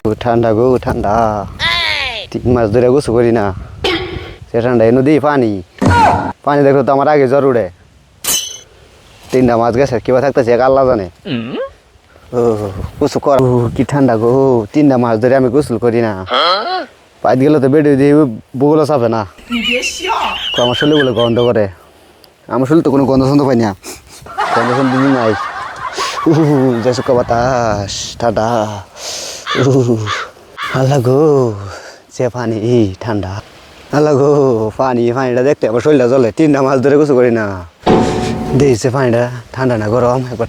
ও, ঠান্ডা গো ঠান্ডা তিন মাস ধরে গোসল করি না সে ঠান্ডা এনে দিই পানি পানি দেখো তো আমার আগে জ্বর উড়ে তিনটা মাছ গেছে কিবা থাকতেছে এক আল্লাহ জানে ও গোসল কর কি ঠান্ডা গো তিনটা মাস ধরে আমি গোসল করি না পাইত গেলে তো বেডে দিয়ে বগুলো চাপে না তো আমার শরীরে বলে গন্ধ করে আমার শরীর তো কোনো গন্ধ সন্ধ পাই না গন্ধ সন্ধ নাই যে সুখ বাতাস ঠান্ডা আল্লাহ গো যে পানি ঠান্ডা আল্লাহ গো পানি পানিটা দেখতে আমার শরীরটা জ্বলে তিনটা মাছ ধরে কিছু করি না দিয়েছে পানিটা ঠান্ডা না গরম একবার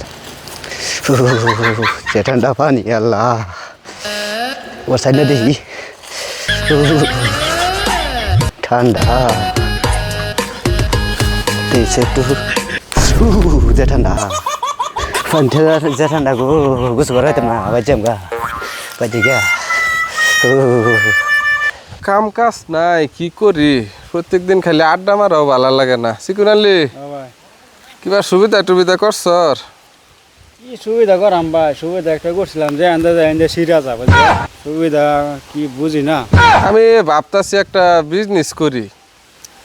যে ঠান্ডা পানি আল্লাহ ওর সাইডে দেখি ঠান্ডা দিয়েছে একটু যে ঠান্ডা গা কাম কাজ নাই কি করি প্রত্যেকদিন খালি আড্ডা মারাও ভালো লাগে না আলি কিবা সুবিধা টুবিধা করছর কি সুবিধা করাম ভাই সুবিধা একটা করছিলাম যে আন্দাজে আন্দা সিরা যাবে সুবিধা কি বুঝি না আমি ভাবতাছি একটা বিজনেস করি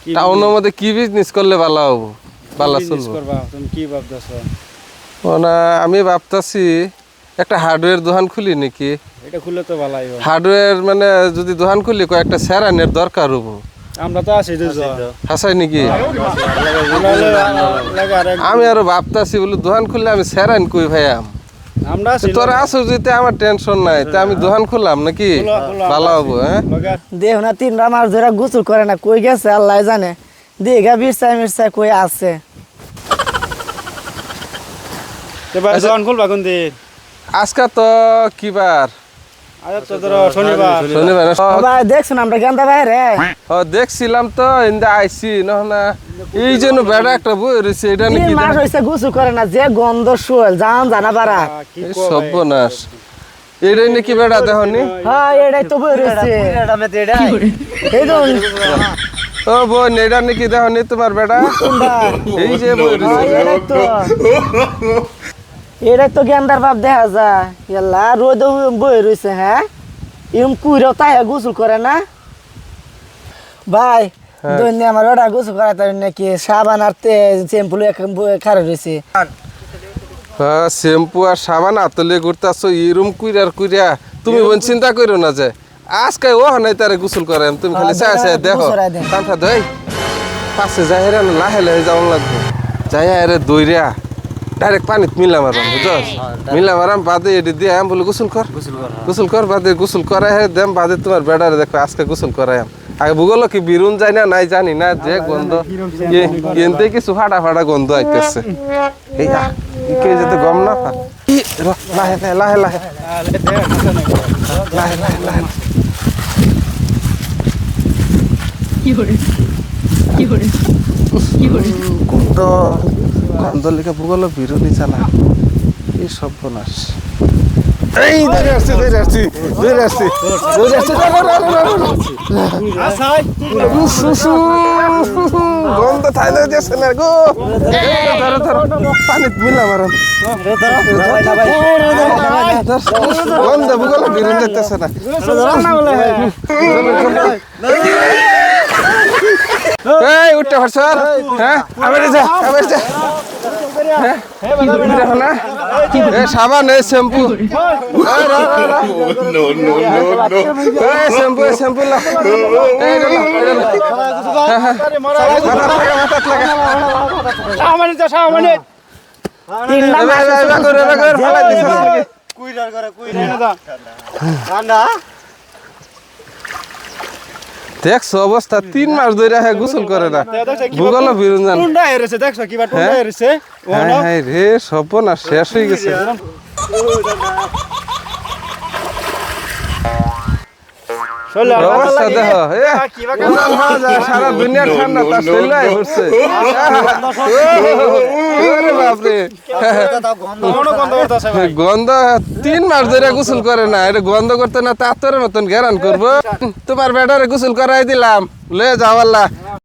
কি টাউনের মধ্যে কি বিজনেস করলে ভালো হব ভালো চলবো তুমি কি ভাবতেছ না আমি ভাবতাছি একটা হার্ডওয়্যার দোকান খুলি নাকি। এটা খুললে তো ভালাই হয়। হার্ডওয়্যার মানে যদি দোকান খুলি কয়েকটা স্যারানের দরকার হব। আমরা তো আছি হাসাই নাকি? লাগে আর এক- আমি আরও ভাবতাছি বলে দোকান খুললে আমি স্যারান কই ভাইয়াম তোরা আসো যেতে আমার টেনশন নাই তা আমি দোকান খুললাম নাকি? খোলা। ভালো হব হ্যাঁ? লগে। আর- দেহ না তিনটা মাস ধরে গোসল করে না কই গেছে আল্লাহ জানে। দিঘা বিরসাই মিরসাই কই আছে। ভাই আচ্ছা। খুলবা কোন দিন আজকে তো কি বার আজ তো ধরো শনিবার। শনিবার ভাই দেখছুন আমরা গেন্দা বাইরে? ও দেখছিলাম তো না এই জন্য বেড়া একটা বই রয়েছে এটা তিন নাকি মাস হয়েছে গোসল করে না যে গন্ধ জান জানা সর্বনাশ। এটাই নাকি বেড়া দেখনি হ্যাঁ এটাই তো বই রয়েছে। এই তো। ও বোন এটা নাকি দেখনি তোমার বেড়া? এই যে বই হ্যাঁ, রয়েছে। এটাই তো গেন্দার বাপ দেখা যায়। এলা রোদ বই রয়েছে হ্যাঁ? এরম কুইরাও তাই গোসল করে না? ভাই দৈন্য আমার ওটা গোসল করা তাই নাকি সাবান আর শ্যাম্পু খারাপ রয়েছে হ্যাঁ শ্যাম্পু আর সাবান আতলে ঘুরতাছো এরম কুইরার কুইরা। তুমি বোন চিন্তা করো না যে আজকে ও নাই তারে গোসল করে তুমি খালি চাই চাই দেখো। গোসল দই পাশে যাই রে লাহে লাহে যাওয়ান লাগবে। যাই রে দইরা ডাইরেক্ট পানিত মিলাম আর বুঝছস? মিলাম আর বাদে এটি দিয়ে আম বলে গোসল কর। গোসল কর বাদে গোসল করাই হে দেম বাদে তোমার বেড়ারে দেখো আজকে গোসল করাই আম। আগে ভূগোল কি বিরুন যায় না নাই জানি না যে গন্ধ। এনতে কিছু ফাটা ফাটা গন্ধ আইতেছে। এই কে যেতে গম না লাহে লাহে লাহে লাহে। লাহে লাহে গন্ধ গন্ধ লেগে ভূগোল বিরুনি চালা। এই সর্বনাশ। এই, ধরে আসছি ধরে আসছি ধরে আসছি ধরে আসছি। গন্ধ থাইলে যাচ্ছে না গো। ধরো ধরো পানিত মিলাম আর। গন্ধ ভূগোল যেতেছে না এই উঠতে পারছর হ্যাঁ আবার যা আবার যা হ্যাঁ সাবান শ্যাম্পু শ্যাম্পু শ্যাম্পু লাগা। সামানি তো সামানি তিনটা এবার, মাস এবার, এবার করে, এবার করে, ফালাই দিছিস নাকি? দেখছ অবস্থা তিন মাস ধরে হ্যাঁ গোসল করে না। ভূগোল জান হেরেছে দেখছ কি হ্যাঁ? রে হায় হায় রে সর্বনাশ শেষ হয়ে গেছে। অবস্থা দেখো সারা ঠান্ডা তার শরীরে গন্ধ তিন মাস ধরে গোসল করে না এটা গন্ধ করতে না তার মতন ঘেরান করব। তোমার বেটারে গোসল করাই দিলাম। লে যাও আল্লাহ।